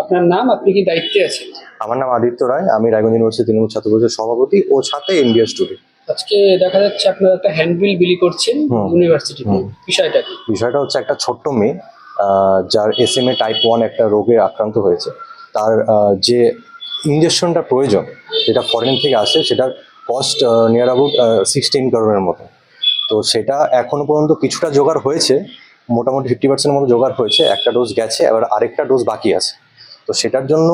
আপনার নাম? আপনি কি দায়িত্বে আছেন? আমার নাম আদিত্য রায়। আমি রায়গঞ্জ ইউনিভার্সিটি তৃণমূল ছাত্র পরিষদের সভাপতি ও সাথে ইন্ডিয়া স্টুডেন্ট আজকে দেখা যাচ্ছে আপনারা একটা হ্যান্ডবিল বিলি করছেন। ইউনিভার্সিটিতে বিষয়টা কি? বিষয়টা হচ্ছে একটা ছোট্ট মেয়ে যার S M A type one একটা রোগে আক্রান্ত হয়েছে। তার যে ইঞ্জেকশনটা প্রয়োজন যেটা ফরেন থেকে আসে সেটার কস্ট নিয়ার অ্যাবাউট সিক্সটিন করোড়ের মতো। তো সেটা এখনও পর্যন্ত কিছুটা জোগাড় হয়েছে মোটামুটি ফিফটি পার্সেন্ট মতো জোগাড় হয়েছে, একটা ডোজ গেছে, এবার আরেকটা ডোজ বাকি আছে। তো সেটার জন্য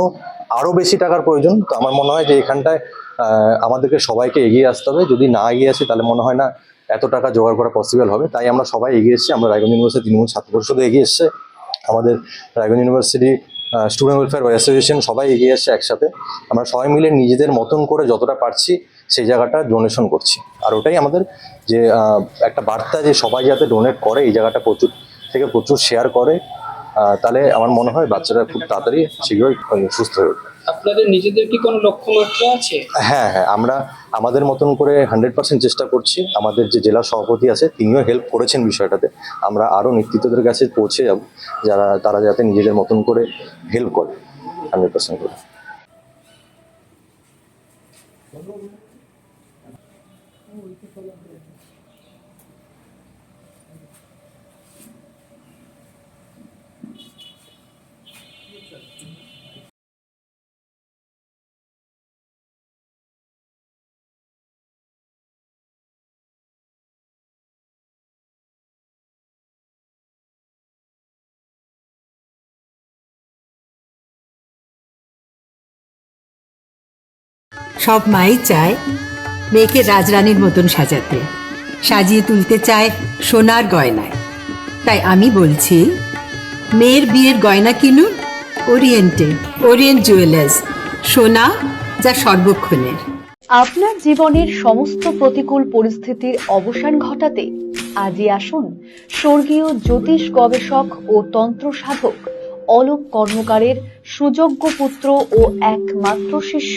আরও বেশি টাকার প্রয়োজন। তো আমার মনে হয় যে এখানটায় আমাদেরকে সবাইকে এগিয়ে আসতে হবে। যদি না এগিয়ে আসি, তাহলে মনে হয় না এত টাকা জোগাড় করা পসিবল হবে। তাই আমরা সবাই এগিয়ে এসেছি। আমরা রায়গঞ্জ ইউনিভার্সিটি তৃণমূল ছাত্র পরিষদে এগিয়ে এসছে। আমাদের Raiganj university student welfare association সবাই এগিয়ে এসছে একসাথে। আমরা সবাই মিলে নিজেদের মতন করে যতটা পারছি সেই জায়গাটা ডোনেশন করছি। আর ওটাই আমাদের যে একটা বার্তা যে সবাই যাতে ডোনেট করে এই জায়গাটা প্রচুর থেকে প্রচুর শেয়ার করে তাহলে আমার মনে হয় বাচ্চারা খুব তাড়াতাড়ি শীঘ্রই সুস্থ হয়ে উঠবে। আপনাদের নিজেদের কি কোনো লক্ষ্যমাত্রা আছে? হ্যাঁ হ্যাঁ আমরা আমাদের মতন করে হান্ড্রেড পার্সেন্ট চেষ্টা করছি। আমাদের যে জেলা সভাপতি আছে তিনিও হেল্প করেছেন বিষয়টাতে। আমরা আরও নেতৃত্বদের কাছে পৌঁছে যাব যারা তারা যাতে নিজেদের মতন করে হেল্প করে হান্ড্রেড পার্সেন্ট করে। সব মাই চায় মেয়েকে রাজরানীর মতন সাজাতে, সাজিয়ে তুলতে চায় সোনার গয়নায়। তাই আমি বলছি, মেয়ের বিয়ের গয়না কিনুন ওরিয়েন্টে ওরিয়েন্ট জুয়েলার্স, সোনা যা সর্বক্ষণের। আপনার জীবনের সমস্ত প্রতিকূল পরিস্থিতির অবসান ঘটাতে আজই আসুন স্বর্গীয় জ্যোতিষ গবেষক ও তন্ত্র সাধক অলোক কর্মকারের সুযোগ্য পুত্র ও একমাত্র শিষ্য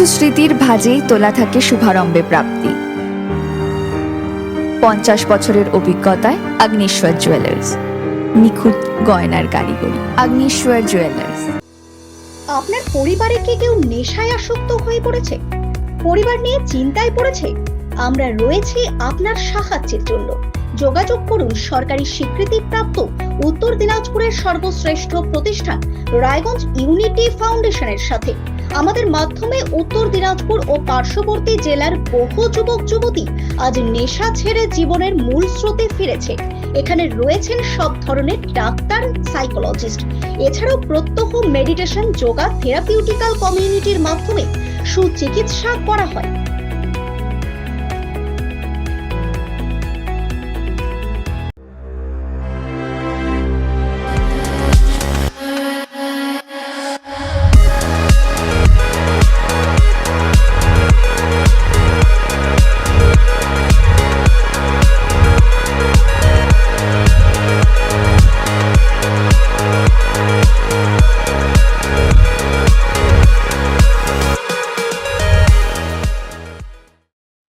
কিছু স্মৃতির ভাজেই তোলা থাকে শুভারম্ভে প্রাপ্তি। পঞ্চাশ বছরের অভিজ্ঞতায় আগ্নেশ্বর জুয়েলার্স। নিখুঁত গয়নার কারিগরি। আগ্নেশ্বর জুয়েলার্স। আপনার পরিবারে কি কেউ নেশায় আসক্ত হয়ে পড়েছে? পরিবার নিয়ে চিন্তায় পড়েছে? আমরা রয়েছি আপনার সাহায্যের জন্য। যোগাযোগ করুন সরকারি স্বীকৃতিপ্রাপ্ত উত্তর দিনাজপুরের সর্বশ্রেষ্ঠ প্রতিষ্ঠান রায়গঞ্জ ইউনিটি ফাউন্ডেশনের সাথে। আমাদের মাধ্যমে উত্তর দিনাজপুর ও পার্শ্ববর্তী জেলার বহু যুবক, যুবতী আজ নেশা ছেড়ে জীবনের মূল স্রোতে ফিরেছে। এখানে রয়েছেন সব ধরনের ডাক্তার, সাইকোলজিস্ট। এছাড়াও প্রত্যহ মেডিটেশন, যোগা, থেরাপিউটিক্যাল কমিউনিটির মাধ্যমে সুচিকিৎসা করা হয়।